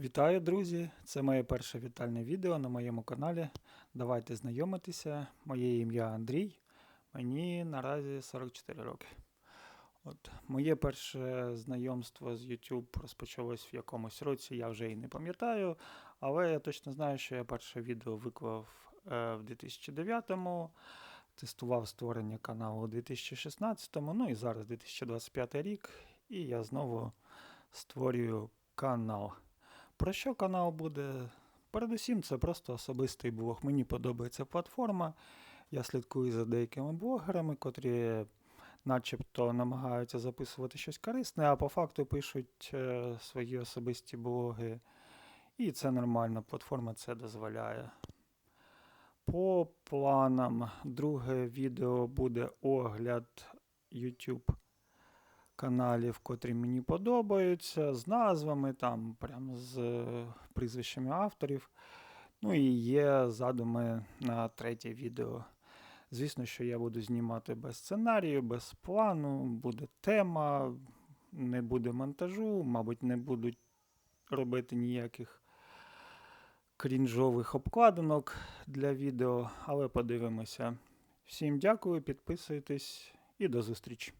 Вітаю, друзі! Це моє перше вітальне відео на моєму каналі. Давайте знайомитися. Моє ім'я Андрій. Мені наразі 44 роки. От, моє перше знайомство з YouTube розпочалось в якомусь році, я вже і не пам'ятаю, але я точно знаю, що я перше відео виклав е, в 2009-му, тестував створення каналу у 2016-му, ну і зараз 2025 рік, і я знову створюю канал. Про що канал буде? Передусім, це просто особистий блог. Мені подобається платформа. Я слідкую за деякими блогерами, котрі начебто намагаються записувати щось корисне, а по факту пишуть е, свої особисті блоги. І це нормально, платформа це дозволяє. По планам, друге відео буде огляд YouTube каналів, котрі мені подобаються, з назвами, там, прям з е, прізвищами авторів. Ну і є задуми на третє відео. Звісно, що я буду знімати без сценарію, без плану, буде тема, не буде монтажу, мабуть, не будуть робити ніяких крінжових обкладинок для відео, але подивимося. Всім дякую, підписуйтесь і до зустрічі!